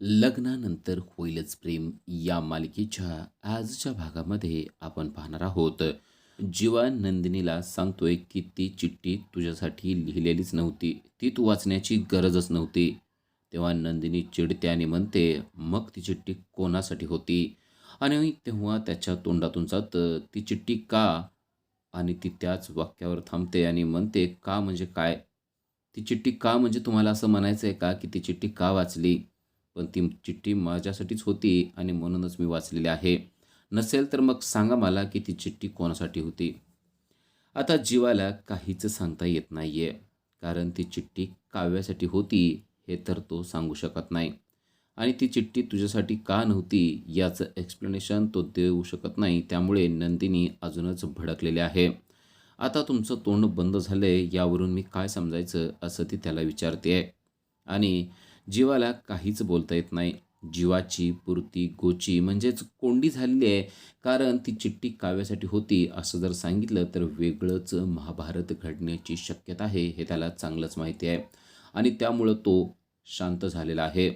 लग्नानंतर होईलच प्रेम या मालिकेच्या आजच्या भागामध्ये आपण पाहणार आहोत. जीवा नंदिनीला सांगतोय की ती चिठ्ठी तुझ्यासाठी लिहिलेलीच नव्हती. ती तू वाचण्याची गरजच नव्हती. तेव्हा नंदिनी चिडते आणि म्हणते मग ती चिठ्ठी कोणासाठी होती? आणि तेव्हा त्याच्या तोंडातून जातं ती चिठ्ठी का? आणि ती त्याच वाक्यावर थांबते आणि म्हणते का म्हणजे काय? ती चिठ्ठी का म्हणजे तुम्हाला असं म्हणायचं आहे का की ती चिठ्ठी का वाचली? पण ती चिठ्ठी माझ्यासाठीच होती आणि म्हणूनच मी वाचलेली आहे. नसेल तर मग सांगा मला की ती चिठ्ठी कोणासाठी होती? आता जीवाला काहीच सांगता येत नाही आहे कारण ती चिठ्ठी काव्यासाठी होती हे तर तो सांगू शकत नाही. आणि ती चिठ्ठी तुझ्यासाठी का नव्हती याचं एक्सप्लेनेशन तो देऊ शकत नाही त्यामुळे नंदिनी अजूनच भडकलेली आहे. आता तुमचं तोंड बंद झालं आहे यावरून मी काय समजायचं असं ती त्याला विचारते आहे आणि जीवाला काहीच बोलता येत नाही. जीवाची पुरती गोची म्हणजेच कोंडी झालेली आहे. कारण ती चिठ्ठी काव्यासाठी होती असं जर सांगितलं तर वेगळंच महाभारत घडण्याची शक्यता आहे हे त्याला चांगलंच माहिती आहे. आणि त्यामुळं तो शांत झालेला आहे.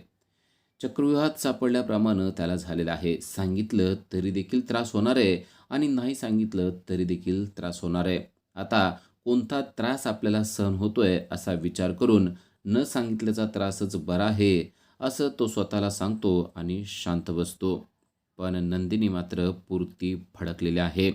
चक्रव्यूहात सापडल्याप्रमाणे त्याला झालेलं आहे. सांगितलं तरी देखील त्रास होणार आहे आणि नाही सांगितलं तरी देखील त्रास होणार आहे. आता कोणता त्रास आपल्याला सहन होतोय असा विचार करून न सांगितल्याचा त्रासच बरा आहे असं तो स्वतःला सांगतो आणि शांत बसतो. पण नंदिनी मात्र पुरती भडकलेली आहे.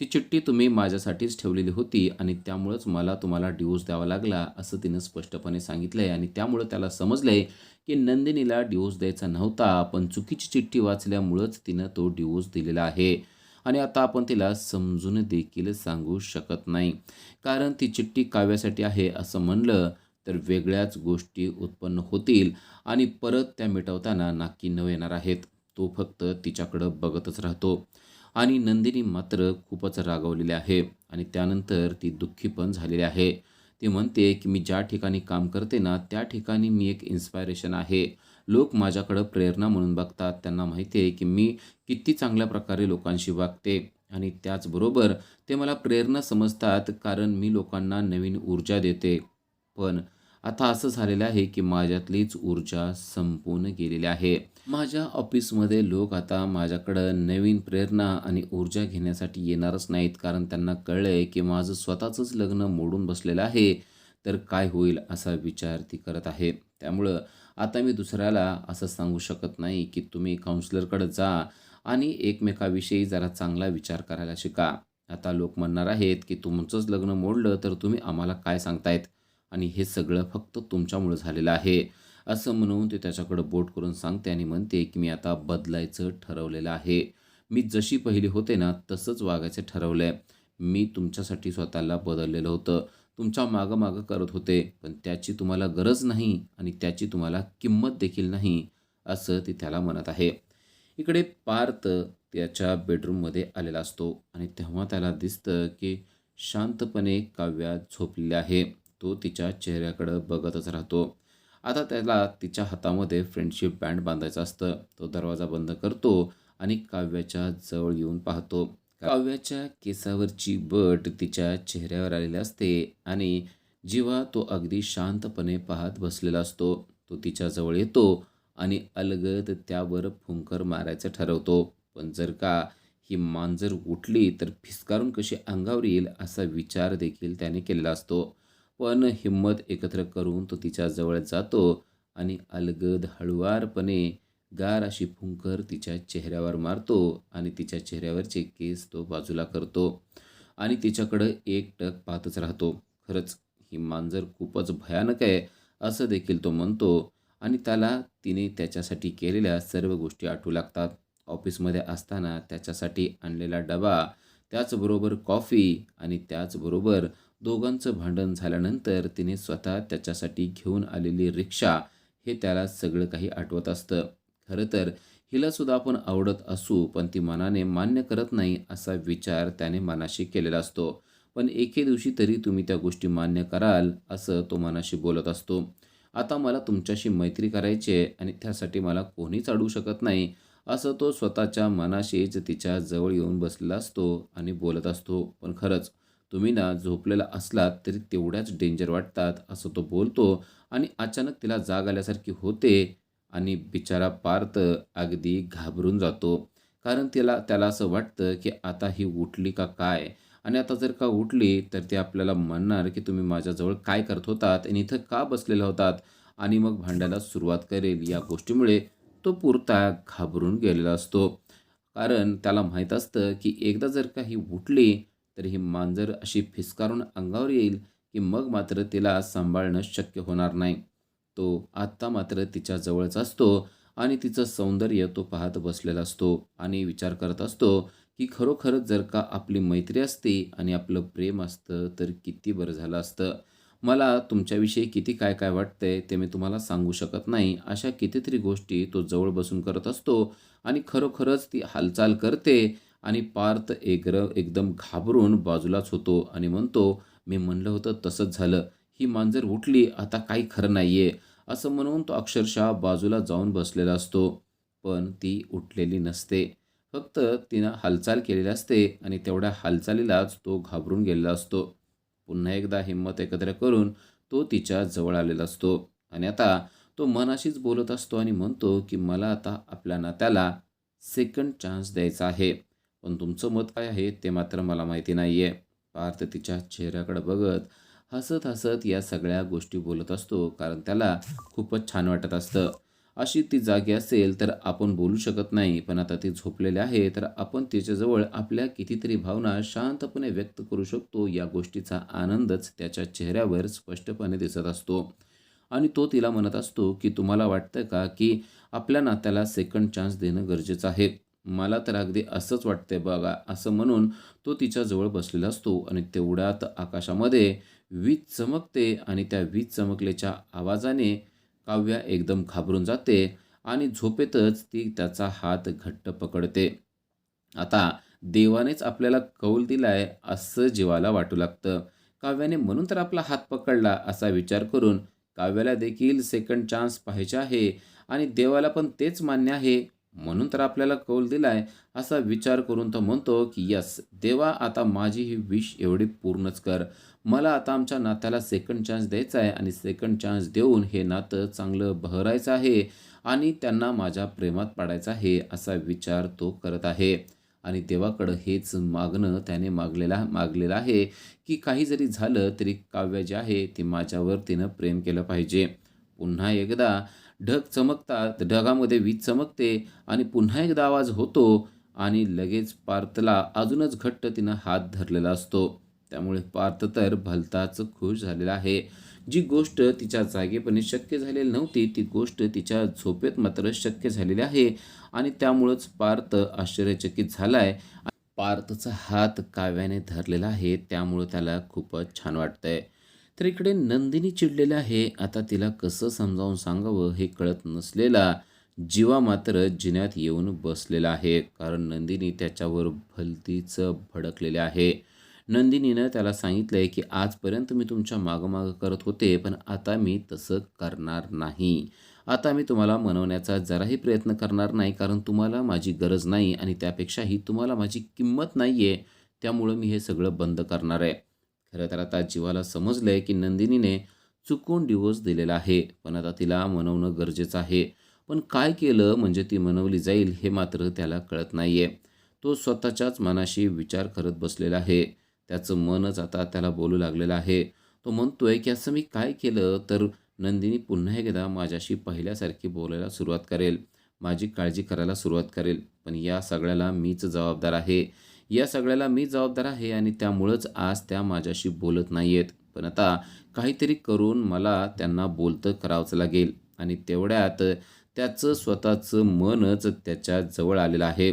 ती चिठ्ठी तुम्ही माझ्यासाठीच ठेवलेली होती आणि त्यामुळंच मला तुम्हाला डिवोर्स द्यावा लागला असं तिनं स्पष्टपणे सांगितलं आहे आणि त्यामुळं त्याला समजलं आहे की नंदिनीला डिवोर्स द्यायचा नव्हता पण चुकीची चिठ्ठी वाचल्यामुळंच तिनं तो डिवोर्स दिलेला आहे. आणि आता आपण तिला समजून देखील सांगू शकत नाही. कारण ती चिठ्ठी काव्यासाठी आहे असं म्हणलं तर वेगळ्याच गोष्टी उत्पन्न होतील आणि परत त्या मिटवताना नाकी न येणार आहेत. तो फक्त तिच्याकडं बघतच राहतो. आणि नंदिनी मात्र खूपच रागवलेली आहे आणि त्यानंतर ती दुःखी पण झालेली आहे. ती म्हणते की मी ज्या ठिकाणी काम करते ना त्या ठिकाणी मी एक इन्स्पायरेशन आहे. लोक माझ्याकडं प्रेरणा म्हणून बघतात. त्यांना माहिती आहे की मी किती चांगल्या प्रकारे लोकांशी वागते. आणि त्याचबरोबर ते मला प्रेरणा समजतात कारण मी लोकांना नवीन ऊर्जा देते. पण आता असं झालेलं आहे की माझ्यातलीच ऊर्जा संपून गेलेली आहे. माझ्या ऑफिसमध्ये लोक आता माझ्याकडं नवीन प्रेरणा आणि ऊर्जा घेण्यासाठी येणारच नाहीत कारण त्यांना कळलं आहे की माझं स्वतःचंच लग्न मोडून बसलेलं आहे. तर काय होईल असा विचार ती करत आहे. त्यामुळं आता मी दुसऱ्याला असं सांगू शकत नाही की तुम्ही काउन्सिलरकडे जा आणि एकमेकाविषयी जरा चांगला विचार करायला शिका. आता लोक म्हणणार आहेत की तुमचंच लग्न मोडलं तर तुम्ही आम्हाला काय सांगतायत? आणि हे सगळं फक्त तुमच्यामुळं झालेलं आहे. असं म्हणून ते त्याच्याकडं बोट करून सांगते आणि म्हणते की मी आता बदलायचं ठरवलेलं आहे. मी जशी पहिली होते ना तसंच वागायचं ठरवलं आहे मी तुमच्यासाठी स्वतःला बदललेलं होतं. तुमच्या मागं मागं करत होते पण त्याची तुम्हाला गरज नाही आणि त्याची तुम्हाला किंमत देखील नाही असं ती त्याला म्हणत आहे. इकडे पार्थ त्याच्या बेडरूममध्ये आलेला असतो आणि तेव्हा त्याला दिसतं की शांतपणे काव्या झोपलेली आहे. तो तिच्या चेहऱ्याकडं बघतच राहतो. आता त्याला तिच्या हातामध्ये फ्रेंडशिप बँड बांधायचं असतं. तो दरवाजा बंद करतो आणि काव्याच्या जवळ येऊन पाहतो. काव्याच्या केसावरची बट तिच्या चेहऱ्यावर आलेली असते आणि जेव्हा तो अगदी शांतपणे पाहत बसलेला असतो तो तिच्याजवळ येतो आणि अलगद त्यावर फुंकर मारायचं ठरवतो. पण जर का ही मांजर उठली तर फिसकारून कशी अंगावर येईल असा विचार देखील त्याने केलेला असतो. पण हिंमत एकत्र करून तो तिच्याजवळ जातो आणि अलगद हळुवारपणे गार अशी फुंकर तिच्या चेहऱ्यावर मारतो आणि तिच्या चेहऱ्यावरचे केस तो बाजूला करतो आणि तिच्याकडं एक टक पाहतच राहतो. खरंच ही मांजर खूपच भयानक आहे असं देखील तो म्हणतो आणि त्याला तिने त्याच्यासाठी केलेल्या सर्व गोष्टी आठवू लागतात. ऑफिसमध्ये असताना त्याच्यासाठी आणलेला डबा त्याचबरोबर कॉफी आणि त्याचबरोबर दोघांचं भांडण झाल्यानंतर तिने स्वतः त्याच्यासाठी घेऊन आलेली रिक्षा हे त्याला सगळं काही आठवत असतं. खरं तर हिलासुद्धा आपण आवडत असू पण ती मनाने मान्य करत नाही असा विचार त्याने मनाशी केलेला असतो. पण एके दिवशी तरी तुम्ही त्या गोष्टी मान्य कराल असं तो मनाशी बोलत असतो. आता मला तुमच्याशी मैत्री करायची आहे आणि त्यासाठी मला कोणीच अडवू शकत नाही असं तो स्वतःच्या मनाशीच तिच्या जवळ येऊन बसलेला असतो आणि बोलत असतो. पण खरंच तुम्ही ना झोपलेला असलात तरी तेवढ्याच डेंजर वाटतात असं तो बोलतो आणि अचानक तिला जाग आल्यासारखी होते आणि बिचारा पार्थ अगदी घाबरून जातो. कारण तिला त्याला असं वाटतं की आता ही उठली का काय? आणि आता जर का उठली तर ते आपल्याला म्हणणार की तुम्ही माझ्याजवळ काय करत होतात आणि इथं का बसलेला होतात? आणि मग भांडायला सुरुवात करेल या गोष्टीमुळे तो पुरता घाबरून गेलेला असतो. कारण त्याला माहीत असतं की एकदा जर का ही उठली तर ही मांजर अशी फिसकारून अंगावर येईल की मग मात्र तिला सांभाळणं शक्य होणार नाही. तो आत्ता मात्र तिच्या जवळच असतो आणि तिचं सौंदर्य तो पाहत बसलेला असतो आणि विचार करत असतो की खरोखरच जर का आपली मैत्री असती आणि आपलं प्रेम असतं तर किती बरं झालं असतं. मला तुमच्याविषयी किती काय काय वाटतंय ते मी तुम्हाला सांगू शकत नाही. अशा कितीतरी गोष्टी तो जवळ बसून करत असतो आणि खरोखरच ती हालचाल करते आणि पार्थ एकर एकदम घाबरून बाजूलाच होतो आणि म्हणतो मी म्हणलं होतं तसंच झालं. ही मांजर उठली आता काही खरं नाही आहे असं म्हणून तो अक्षरशः बाजूला जाऊन बसलेला असतो. पण ती उठलेली नसते. फक्त तिनं हालचाल केलेली असते आणि तेवढ्या हालचालीलाच तो घाबरून गेलेला असतो. पुन्हा एकदा हिंमत एकत्र करून तो तिच्या जवळ आलेला असतो. आणि आता तो मनाशीच बोलत असतो आणि म्हणतो की मला आता आपल्या नात्याला सेकंड चान्स द्यायचा आहे. पण तुमचं मत काय आहे ते मात्र मला माहिती नाही आहे पार्थ तिच्या चेहऱ्याकडे बघत हसत हसत या सगळ्या गोष्टी बोलत असतो कारण त्याला खूपच छान वाटत असतं. अशी ती जागी असेल तर आपण बोलू शकत नाही पण आता ती झोपलेली आहे तर आपण तिच्याजवळ आपल्या कितीतरी भावना शांतपणे व्यक्त करू शकतो. या गोष्टीचा आनंदच त्याच्या चेहऱ्यावर स्पष्टपणे दिसत असतो. आणि तो तिला म्हणत असतो की तुम्हाला वाटतं का की आपल्या नात्याला सेकंड चान्स देणं गरजेचं आहे? मला तर अगदी असंच वाटतंय बघा. असं म्हणून तो तिच्याजवळ बसलेला असतो आणि तेवढ्यात आकाशामध्ये वीज चमकते आणि त्या वीज चमकल्याच्या आवाजाने काव्या एकदम घाबरून जाते आणि झोपेतच ती त्याचा हात घट्ट पकडते. आता देवानेच आपल्याला कौल दिलाय असं जीवाला वाटू लागतं. काव्याने म्हणून तर आपला हात पकडला असा विचार करून काव्याला देखील सेकंड चान्स पाहिजे आहे आणि देवाला पण तेच मान्य आहे. म्हणून तर आपल्याला कौल दिलाय असा विचार करून तो म्हणतो की यस देवा आता माझी ही विश एवढी पूर्णच कर. मला आता आमच्या नात्याला सेकंड चान्स द्यायचा आहे आणि सेकंड चान्स देऊन हे नातं चांगलं बहरायचं आहे आणि त्यांना माझ्या प्रेमात पाडायचं आहे असा विचार तो करत आहे. आणि देवाकडं हेच मागणं त्याने मागलेला मागलेलं आहे की काही जरी झालं तरी काव्य जे आहे ती माझ्यावर तिनं प्रेम केलं पाहिजे. पुन्हा एकदा ढग चमकतात ढगामध्ये वीज चमकते आणि पुन्हा एकदा आवाज होतो आणि लगेच पार्थला अजूनच घट्ट तिनं हात धरलेला असतो. त्यामुळे पार्थ तर भलताच खुश झालेला आहे. जी गोष्ट तिच्या जागेपणे शक्य झालेली नव्हती ती गोष्ट तिच्या झोपेत मात्र शक्य झालेली आहे आणि त्यामुळंच पार्थ आश्चर्यचकित झाला आहे पार्थचा हात काव्याने धरलेला आहे त्यामुळं त्याला खूपच छान वाटतंय. तर इकडे नंदिनी चिडलेलं आहे. आता तिला कसं समजावून सांगावं हे कळत नसलेला जीवा मात्र जिन्यात येऊन बसलेला आहे. कारण नंदिनी त्याच्यावर भलतीचं भडकलेले आहे. नंदिनीनं त्याला सांगितलं आहे की आजपर्यंत मी तुमच्या मागं करत होते पण आता मी तसं करणार नाही. आता मी तुम्हाला मनवण्याचा जराही प्रयत्न करणार नाही कारण तुम्हाला माझी गरज नाही आणि त्यापेक्षाही तुम्हाला माझी किंमत नाही आहे त्यामुळं मी हे सगळं बंद करणार आहे. खरं तर आता जीवाला समजलं आहे की नंदिनीने चुकून डिवोर्स दिलेला आहे. पण आता तिला मनवणं गरजेचं आहे. पण काय केलं म्हणजे ती मनवली जाईल हे मात्र त्याला कळत नाही आहे तो स्वतःच्याच मनाशी विचार करत बसलेला आहे. त्याचं मनच आता त्याला बोलू लागलेलं आहे. तो म्हणतोय की असं मी काय केलं तर नंदिनी पुन्हा एकदा माझ्याशी पहिल्यासारखी बोलायला सुरुवात करेल. माझी काळजी करायला सुरुवात करेल. पण या सगळ्याला मीच जबाबदार आहे. या सगळ्याला मी जबाबदार आहे आणि त्यामुळंच आज त्या माझ्याशी बोलत नाही आहेत पण आता काहीतरी करून मला त्यांना बोलतं करावंच लागेल आणि तेवढ्यात त्याचं स्वतःचं मनच त्याच्याजवळ आलेलं आहे.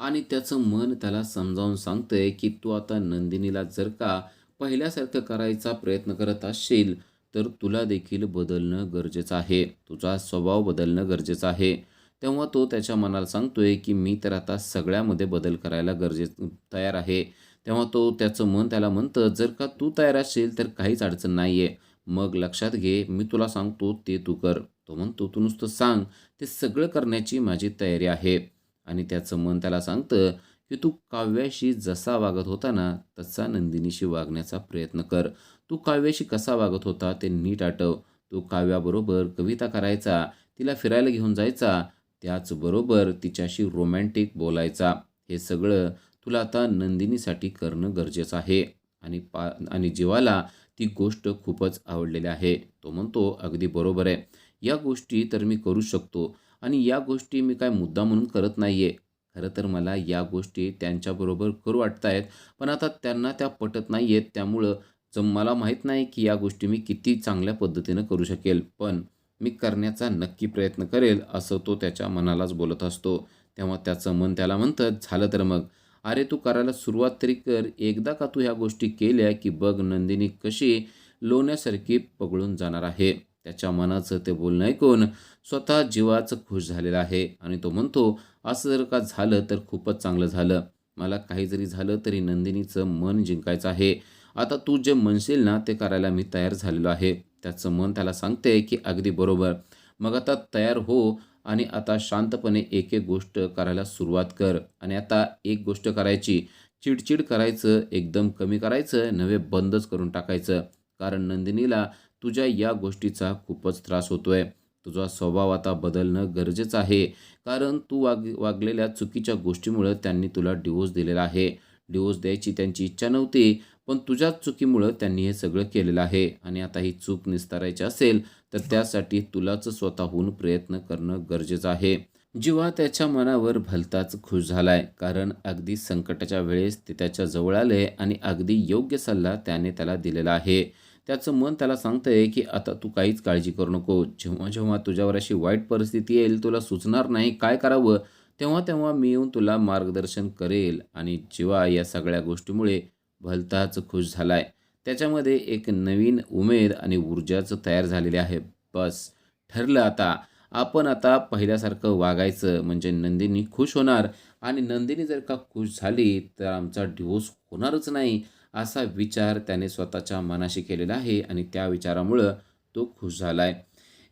आणि त्याचं मन त्याला समजावून सांगतंय की तू आता नंदिनीला जर का पहिल्यासारखं करायचा प्रयत्न करत असशील तर तुला देखील बदलणं गरजेचं आहे. तुझा स्वभाव बदलणं गरजेचं आहे. तेव्हा तो त्याच्या मनाला सांगतोय की मी तर आता सगळ्यामध्ये बदल करायला गरजे तयार आहे. तेव्हा तो त्याचं मन त्याला म्हणतं जर का तू तयार असेल तर काहीच अडचण नाही आहे मग लक्षात घे मी तुला सांगतो ते तू कर. तो म्हणतो तू नुसतं सांग. ते सगळं करण्याची माझी तयारी आहे. आणि त्याचं मन त्याला सांगतं की तू काव्याशी जसा वागत होता ना तसा नंदिनीशी वागण्याचा प्रयत्न कर. तू काव्याशी कसा वागत होता ते नीट आठव. तू काव्याबरोबर कविता करायचा तिला फिरायला घेऊन जायचा. त्याचबरोबर तिच्याशी रोमॅन्टिक बोलायचा हे सगळं तुला आता नंदिनीसाठी करणं गरजेचं आहे. आणि पा आणि जीवाला ती गोष्ट खूपच आवडलेली आहे. तो म्हणतो अगदी बरोबर आहे. या गोष्टी तर मी करू शकतो. आणि या गोष्टी मी काय मुद्दा म्हणून करत नाही आहे खरं तर मला या गोष्टी त्यांच्याबरोबर करू वाटत आहेत पण आता त्यांना त्या पटत नाही आहेत त्यामुळं जम मला माहीत नाही की या गोष्टी मी किती चांगल्या पद्धतीनं करू शकेल. पण मी करण्याचा नक्की प्रयत्न करेल असं तो त्याच्या मनालाच बोलत असतो. तेव्हा त्याचं मन त्याला म्हणतं झालं तर मग. अरे तू करायला सुरुवात तरी कर. एकदा का तू ह्या गोष्टी केल्या की बघ नंदिनी कशी लोण्यासारखी पगळून जाणार आहे. त्याच्या मनाचं ते बोलणं ऐकून स्वतः जीवाचं खुश झालेला आहे आणि तो म्हणतो असं जर का झालं तर खूपच चांगलं झालं. मला काही जरी झालं तरी नंदिनीचं मन जिंकायचं आहे. आता तू जे म्हणशील ना ते करायला मी तयार झालेलो आहे. त्याचं मन त्याला सांगते की अगदी बरोबर. मग आता तयार हो आणि आता शांतपणे एक एक गोष्ट करायला सुरुवात कर. आणि आता एक गोष्ट करायची. चिडचिड करायचं एकदम कमी करायचं नव्हे बंदच करून टाकायचं. कारण नंदिनीला तुझ्या या गोष्टीचा खूपच त्रास होतोय. तुझा स्वभाव आता बदलणं गरजेचं आहे. कारण तू वाग वागलेल्या चुकीच्या गोष्टीमुळं त्यांनी तुला डिवोर्स दिलेला आहे. डिवोर्स द्यायची त्यांची इच्छा नव्हती. पण तुझ्याच चुकीमुळं त्यांनी हे सगळं केलेलं आहे आणि आता ही चूक निस्तारायची असेल तर त्यासाठी तुलाच स्वतःहून प्रयत्न करणं गरजेचं आहे. जीवा त्याच्या मनावर भलताच खुश झालाय कारण अगदी संकटाच्या वेळेस ते त्याच्याजवळ आले आणि अगदी योग्य सल्ला त्याने त्याला दिलेला आहे. त्याचं मन त्याला सांगतंय की आता तू काहीच काळजी करू नको. जेव्हा जेव्हा तुझ्यावर अशी वाईट परिस्थिती येईल तुला सुचणार नाही काय करावं तेव्हा तेव्हा मी येऊन तुला मार्गदर्शन करेल. आणि जीवा या सगळ्या गोष्टीमुळे भलताच खुश आहे त्याच्यामध्ये एक नवीन उमेद आणि ऊर्जाचं तयार झालेले आहे. बस ठरलं आता. आपण आता पहिल्यासारखं वागायचं म्हणजे नंदिनी खुश होणार आणि नंदिनी जर का खुश झाली तर आमचा डिवोर्स होणारच नाही असा विचार त्याने स्वतःच्या मनाशी केलेला आहे आणि त्या विचारामुळं तो खुश झाला आहे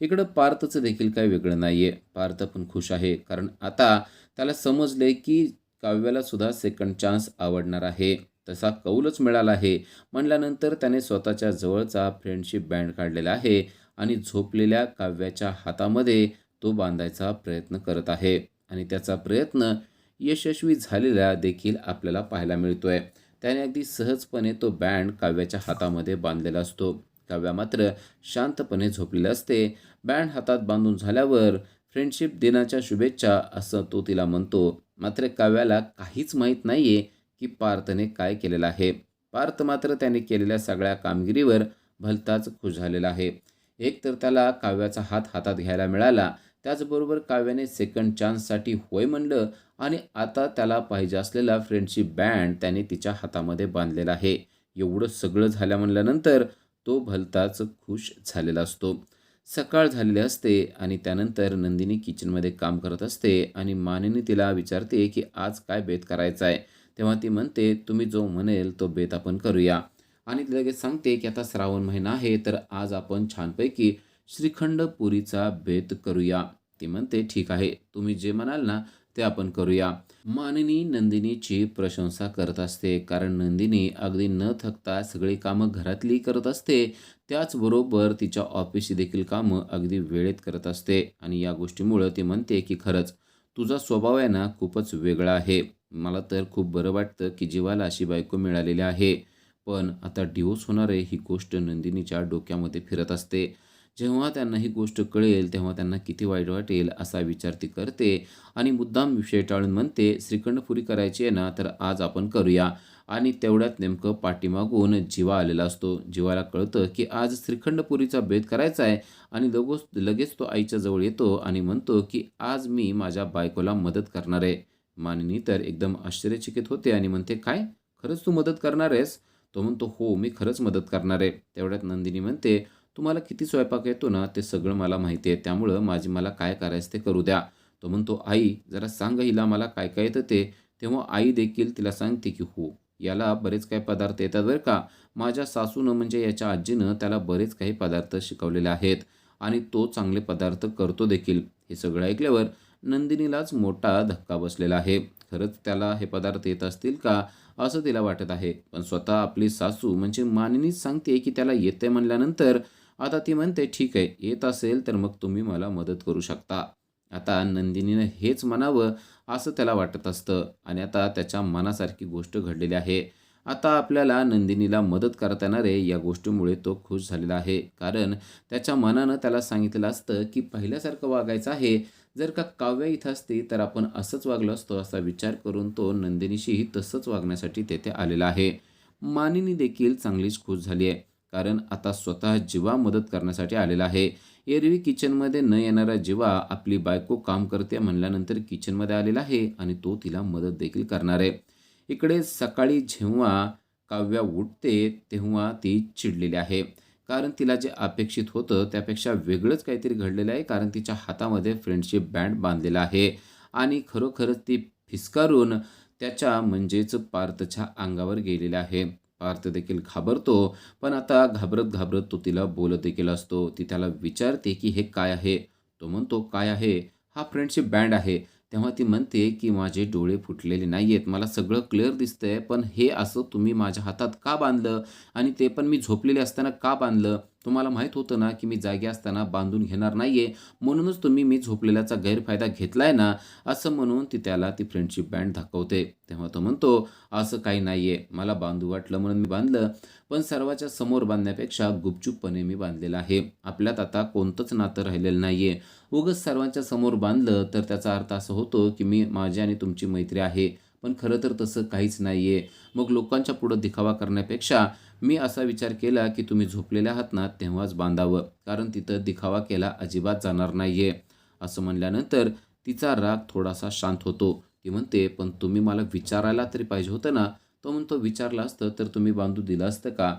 इकडं पार्थचं देखील काही वेगळं नाही आहे पार्थ पण खुश आहे कारण आता त्याला समजले की काव्याला सुद्धा सेकंड चान्स आवडणार आहे. तसा कौलच मिळाला आहे. म्हणल्यानंतर त्याने स्वतःच्या जवळचा फ्रेंडशिप बँड काढलेला आहे आणि झोपलेल्या काव्याच्या हातामध्ये तो बांधायचा प्रयत्न करत आहे. आणि त्याचा प्रयत्न यशस्वी झालेला देखील आपल्याला पाहायला मिळतोय. त्याने अगदी सहजपणे तो बँड काव्याच्या हातामध्ये बांधलेला असतो. काव्या मात्र शांतपणे झोपलेले असते. बँड हातात बांधून झाल्यावर फ्रेंडशिप दिनाच्या शुभेच्छा असं तो तिला म्हणतो. मात्र काव्याला काहीच माहीत नाही आहे की पार्थने काय केलेलं आहे? पार्थ मात्र त्याने केलेल्या सगळ्या कामगिरीवर भलताच खुश झालेला आहे. एक तर त्याला काव्याचा हात हातात घ्यायला मिळाला त्याचबरोबर काव्याने सेकंड चान्ससाठी होय म्हणलं आणि आता त्याला पाहिजे असलेला फ्रेंडशिप बँड त्याने तिच्या हातामध्ये बांधलेला आहे. एवढं सगळं झाल्या म्हणल्यानंतर तो भलताच खुश झालेला असतो. सकाळ झालेली असते आणि त्यानंतर नंदिनी किचनमध्ये काम करत असते आणि मानिनी तिला विचारते की आज काय बेत करायचा आहे तेव्हा ती म्हणते तुम्ही जो म्हणेल तो बेत आपण करूया. आणि ती लगेच सांगते की आता श्रावण महिना आहे तर आज आपण छानपैकी श्रीखंड पुरीचा बेत करूया. ती म्हणते ठीक आहे तुम्ही जे म्हणाल ना ते आपण करूया. मानिनी नंदिनीची प्रशंसा करत असते कारण नंदिनी अगदी न थकता सगळी कामं घरातली करत असते. त्याचबरोबर तिच्या ऑफिसची देखील कामं अगदी वेळेत करत असते. आणि या गोष्टीमुळं ती म्हणते की खरंच तुझा स्वभाव आहे ना खूपच वेगळा आहे. मला तर खूप बरं वाटतं की जीवाला अशी बायको मिळालेली आहे. पण आता डिवोर्स होणार आहे ही गोष्ट नंदिनीच्या डोक्यामध्ये फिरत असते. जेव्हा त्यांना ही गोष्ट कळेल तेव्हा त्यांना किती वाईट वाटेल असा विचार ती करते. आणि मुद्दाम विषय टाळून म्हणते श्रीखंडपुरी करायची आहे ना तर आज आपण करूया. आणि तेवढ्यात नेमकं पाठीमागून जिवा आलेला असतो. जिवाला कळतं की आज श्रीखंडपुरीचा भेद करायचा आहे आणि लगोच लगेच तो आईच्या जवळ येतो आणि म्हणतो की आज मी माझ्या बायकोला मदत करणार आहे. मानिनी तर एकदम आश्चर्यचकित होते आणि म्हणते काय? खरंच तू मदत करणार आहेस? तो म्हणतो हो मी खरंच मदत करणार आहे. तेवढ्यात नंदिनी म्हणते तुम्हाला किती स्वयंपाक येतो ना ते सगळं मला माहिती आहे. त्यामुळं माझी मला काय करायचं ते करू द्या. तो म्हणतो आई जरा सांग हिला मला काय काय येतं ते. तेव्हा आई देखील तिला सांगते की हो याला बरेच काही पदार्थ येतात बरं का. माझ्या सासूनं म्हणजे याच्या आजीनं त्याला बरेच काही पदार्थ शिकवलेले आहेत आणि तो चांगले पदार्थ करतो देखील. हे सगळं ऐकल्यावर नंदिनीलाच मोठा धक्का बसलेला आहे. खरंच त्याला हे पदार्थ येत असतील का असं तिला वाटत आहे. पण स्वतः आपली सासू म्हणजे मानिनीच सांगते की त्याला येते म्हणल्यानंतर आता ती म्हणते ठीक आहे येत असेल तर मग तुम्ही मला मदत करू शकता. आता नंदिनीनं हेच म्हणावं असं त्याला वाटत असतं आणि आता त्याच्या मनासारखी गोष्ट घडलेली आहे. आता आपल्याला नंदिनीला मदत करता येणारे या गोष्टीमुळे तो खुश झालेला आहे. कारण त्याच्या मनानं त्याला सांगितलं असतं की पहिल्यासारखं वागायचं आहे. जर का काव्य इथं असते तर आपण असंच वागलो असतो असा विचार करून तो नंदिनीशीही तसंच वागण्यासाठी तेथे आलेला आहे. मानिनी देखील चांगलीच खुश झाली आहे. कारण आता स्वतः जीवा मदत करण्यासाठी आलेला आहे. एरवी किचनमध्ये न येणारा जीवा आपली बायको काम करते म्हणल्यानंतर किचनमध्ये आलेला आहे आणि तो तिला मदत देखील करणार आहे. इकडे सकाळी जेव्हा काव्या उठते तेव्हा ती चिडलेली आहे. कारण तिला जे अपेक्षित होतं त्यापेक्षा वेगळंच काहीतरी घडलेलं आहे कारण तिच्या हातामध्ये फ्रेंडशिप बँड बांधलेला आहे. आणि खरोखरच ती फिसकारून त्याच्या म्हणजेच पार्थच्या अंगावर गेलेला आहे. अर्थ देखील घाबरतो. पण आता घाबरत घाबरत तो तिला बोलत देखील असतो. ती त्याला विचारते की हे काय आहे? तो म्हणतो काय आहे? हा फ्रेंडशिप बँड आहे. तेव्हा ती म्हणते की माझे डोळे फुटलेले नाही आहेत मला सगळं क्लिअर दिसतंय. पण हे असं तुम्ही माझ्या हातात का बांधलं? आणि ते पण मी झोपलेले असताना का बांधलं? तुम्हाला माहीत होतं ना की मी जागे असताना बांधून घेणार नाही आहे म्हणूनच तुम्ही मी झोपलेल्याचा गैरफायदा घेतला आहे ना असं म्हणून ती त्याला ती फ्रेंडशिप बँड दाखवते. तेव्हा तो म्हणतो असं काही नाही आहे मला बांधू वाटलं म्हणून मी बांधलं पण सर्वाच्या समोर बांधण्यापेक्षा गुपचूपपणे मी बांधलेलं आहे. आपल्यात आता कोणतंच नातं राहिलेलं नाही आहे उगच सर्वांच्या समोर बांधलं तर त्याचा अर्थ असं होतो की मी माझी आणि तुमची मैत्री आहे. पण खरं तर तसं काहीच नाही आहे मग लोकांच्या पुढं दिखावा करण्यापेक्षा मी असा विचार केला की तुम्ही झोपलेले आहात ना तेव्हाच बांधावं. कारण तिथं दिखावा केला अजिबात जाणार नाही आहे असं म्हणल्यानंतर तिचा राग थोडासा शांत होतो. ती म्हणते पण तुम्ही मला विचारायला तरी पाहिजे होतं ना? तो म्हणतो विचारला असतं तर तुम्ही बांधू दिलं असतं का?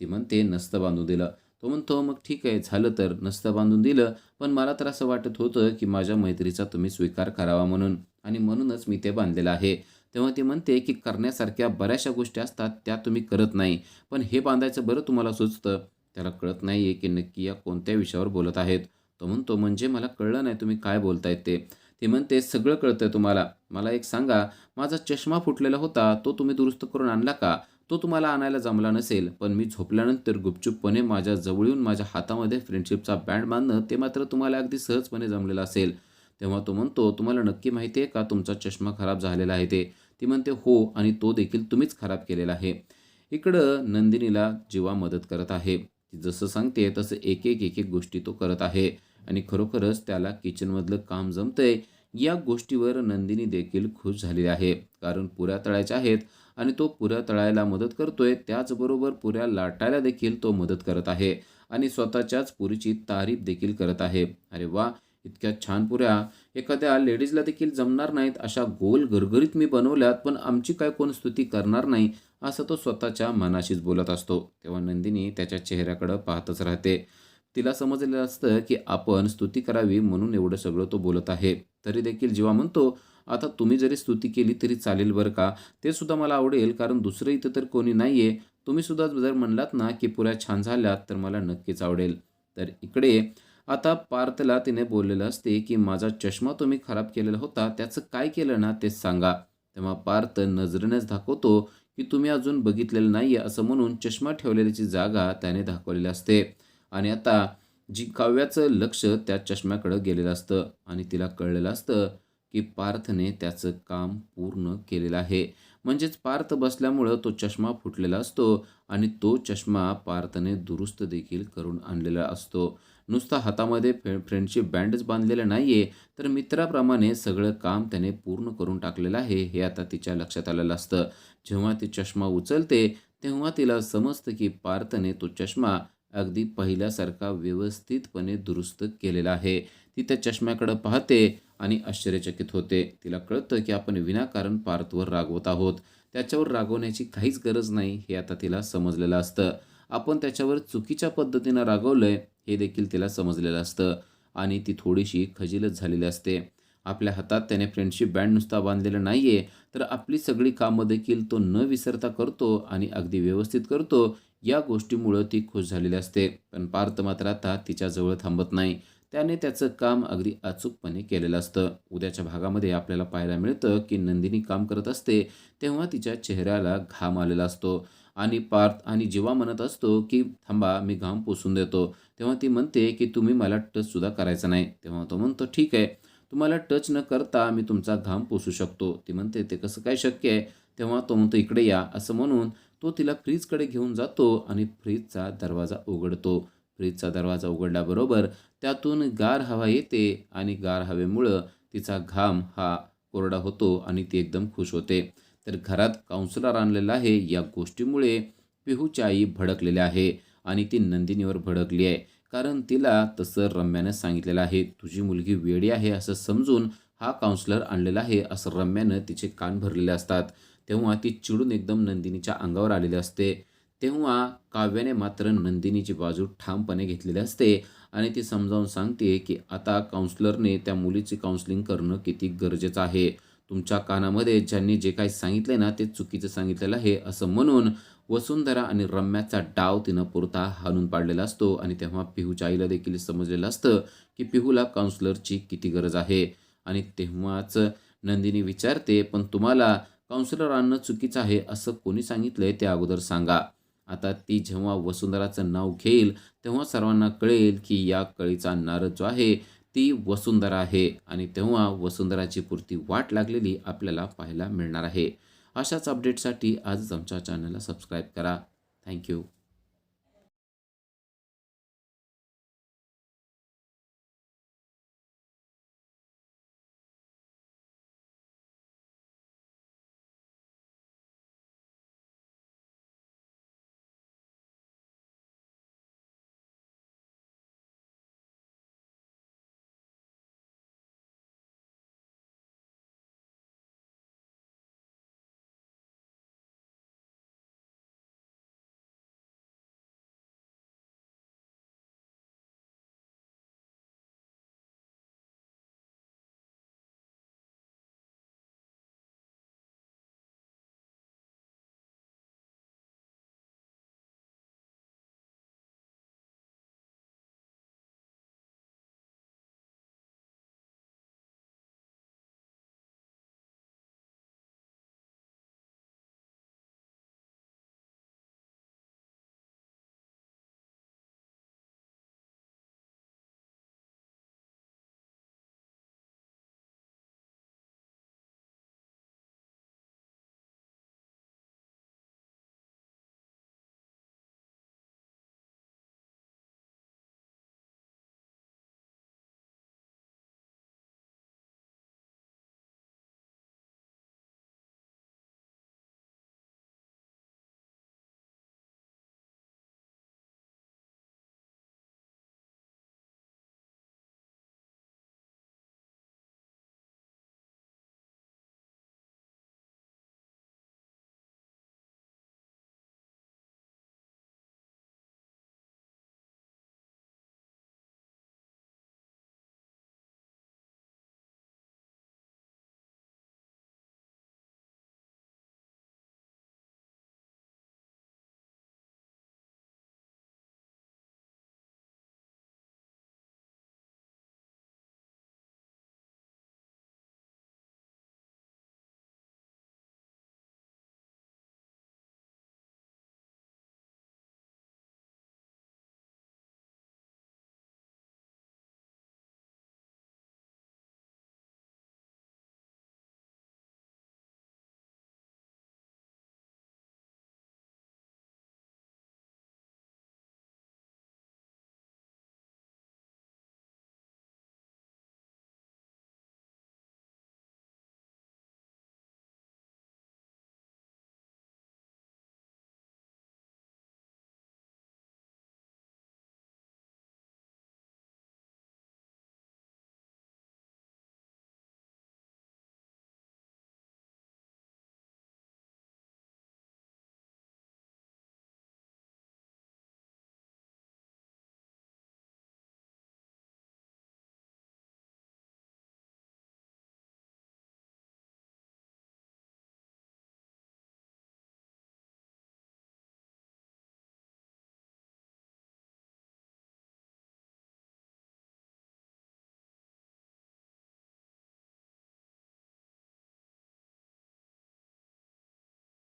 ती म्हणते नसतं बांधू दिलं. तो म्हणतो मग ठीक आहे झालं तर. नसतं बांधून दिलं पण मला तर असं वाटत होतं की माझ्या मैत्रीचा तुम्ही स्वीकार करावा म्हणून आणि म्हणूनच मी ते बांधलेलं आहे. तेव्हा ती म्हणते की करण्यासारख्या बऱ्याचशा गोष्टी असतात त्या तुम्ही करत नाही. पण हे बांधायचं बरं तुम्हाला सुचतं? त्याला कळत नाही आहे की नक्की या कोणत्या विषयावर बोलत आहेत. तो म्हणतो म्हणजे मला कळलं नाही तुम्ही काय बोलतायत ते. ती म्हणते सगळं कळतंय तुम्हाला. मला एक सांगा माझा चष्मा फुटलेला होता तो तुम्ही दुरुस्त करून आणला का? तो तुम्हाला आणायला जमला नसेल पण मी झोपल्यानंतर गुपचूपपणे माझ्या जवळ येऊन माझ्या हातामध्ये फ्रेंडशिपचा बँड बांधणं ते मात्र तुम्हाला अगदी सहजपणे जमलेलं असेल. तेव्हा तो म्हणतो तुम्हाला नक्की माहिती आहे का तुमचा चष्मा खराब झालेला आहे ते? ती म्हणते हो आणि तो देखील तुम्हीच खराब केलेला आहे. इकडं नंदिनीला जीवा मदत करत आहे. ती जसं सांगते तसं एक एक एक एक गोष्टी तो करत आहे. आणि खरोखरच त्याला किचनमधलं काम जमतंय या गोष्टीवर नंदिनी देखील खुश झालेली आहे. कारण पुऱ्या तळायच्या आहेत आणि तो पुऱ्या तळायला मदत करतोय त्याचबरोबर पुऱ्या लाटायला देखील तो मदत करत आहे आणि स्वतःच्याच पुरीची तारीफ देखील करत आहे. अरे वा! इतक्या छान पुऱ्या. एखाद्या लेडीजला देखील जमणार नाहीत अशा गोल गरगरीत मी बनवल्यात पण आमची काय कोण स्तुती करणार नाही असं तो स्वतःच्या मनाशीच बोलत असतो. तेव्हा नंदिनी त्याच्या चेहऱ्याकडं पाहतच राहते. तिला समजलेलं असतं की आपण स्तुती करावी म्हणून एवढं सगळं तो बोलत आहे. तरी देखील जेव्हा म्हणतो आता तुम्ही जरी स्तुती केली तरी चालेल बरं का? ते सुद्धा मला आवडेल कारण दुसरं इथं तर कोणी नाही आहे तुम्हीसुद्धा जर म्हणलात ना की पुऱ्या छान झाल्यात तर मला नक्कीच आवडेल. तर इकडे आता पार्थला तिने बोललेलं असते की माझा चष्मा तुम्ही खराब केलेला होता त्याचं काय केलं ना ते सांगा. तेव्हा पार्थ नजरेनेच दाखवतो की तुम्ही अजून बघितलेलं नाही आहे असं म्हणून चष्मा ठेवलेल्याची जागा त्याने दाखवलेली असते. आणि आता जी काव्याचं लक्ष त्या चष्म्याकडं गेलेलं असतं आणि तिला कळलेलं असतं की पार्थने त्याचं काम पूर्ण केलेलं आहे. म्हणजेच पार्थ बसल्यामुळं तो चष्मा फुटलेला असतो आणि तो चष्मा पार्थने दुरुस्त देखील करून आणलेला असतो. नुसता हातामध्ये फे फ्रेंडशिप बँडच बांधलेलं नाही आहे तर मित्राप्रमाणे सगळं काम त्याने पूर्ण करून टाकलेलं आहे हे आता तिच्या लक्षात आलेलं असतं. जेव्हा ती चष्मा उचलते तेव्हा तिला समजतं की पार्थने तो चष्मा अगदी पहिल्यासारखा व्यवस्थितपणे दुरुस्त केलेला आहे. ती त्या चष्म्याकडं पाहते आणि आश्चर्यचकित होते. तिला कळतं की आपण विनाकारण पार्थवर रागवत आहोत. त्याच्यावर रागवण्याची काहीच गरज नाही हे आता तिला समजलेलं असतं. आपण त्याच्यावर चुकीच्या पद्धतीनं रागवलं आहे हे देखील तिला समजलेलं असतं आणि ती थोडीशी खजिलच झालेली असते. आपल्या हातात त्याने फ्रेंडशिप बँड नुसता बांधलेला नाही आहे तर आपली सगळी कामं देखील तो न विसरता करतो आणि अगदी व्यवस्थित करतो या गोष्टीमुळं ती खुश झालेली असते. पण पार्थ मात्र आता तिच्याजवळ थांबत नाही. त्याने त्याचं काम अगदी अचूकपणे केलेलं असतं. उद्याच्या भागामध्ये आपल्याला पाहायला मिळतं की नंदिनी काम करत असते तेव्हा तिच्या चेहऱ्याला घाम आलेला असतो. आणि पार्थ आणि जीवा म्हणत असतो की थांबा मी घाम पुसून देतो. तेव्हा ती म्हणते की तुम्ही मला टचसुद्धा करायचा नाही. तेव्हा तो म्हणतो ठीक आहे. तुम्हाला टच न करता मी तुमचा घाम पोसू शकतो. ती म्हणते ते कसं काय शक्य आहे? तेव्हा तो म्हणतो इकडे या. असं म्हणून तो तिला फ्रीजकडे घेऊन जातो आणि फ्रीजचा दरवाजा उघडतो. फ्रीजचा दरवाजा उघडल्याबरोबर त्यातून गार हवा येते आणि गार हवेमुळं तिचा घाम हा कोरडा होतो आणि ती एकदम खुश होते. तर घरात काउन्सिलर आणलेला आहे. या गोष्टीमुळे पिहूची आई भडकलेली आहे. आणि ती नंदिनीवर भडकली आहे. कारण तिला तसं रम्यानं सांगितलेलं आहे तुझी मुलगी वेडी आहे असं समजून हा काउन्सलर आणलेला आहे असं रम्यानं तिचे कान भरलेले असतात. तेव्हा ती चिडून एकदम नंदिनीच्या अंगावर आलेली असते. तेव्हा काव्याने मात्र नंदिनीची बाजू ठामपणे घेतलेली असते आणि ती समजावून सांगते की आता काउन्सलरने त्या मुलीची काउन्सलिंग करणं किती गरजेचं आहे. तुमच्या कानामध्ये ज्यांनी जे काही सांगितले ना ते चुकीचं सांगितलेलं आहे असं म्हणून वसुंधरा आणि रम्याचा डाव तिनं पुरता हाणून पाडलेला असतो आणि तेव्हा पिहूच्या आईला देखील समजलेलं असतं की पिहूला काउन्सिलरची किती गरज आहे. आणि तेव्हाच नंदिनी विचारते पण तुम्हाला काउन्सिलर आणणं चुकीचं आहे असं कोणी सांगितलंय ते अगोदर सांगा. आता ती जेव्हा वसुंधराचं नाव घेईल तेव्हा सर्वांना कळेल की या कळीचा नारद जो आहे ती वसुंधरा आहे. आणि तेव्हा वसुंधराची पुरती वाट लागलेली आपल्याला पाहायला मिळणार आहे. अशाच अपडेटसाठी आजच आमच्या चॅनलला सबस्क्राईब करा. थँक्यू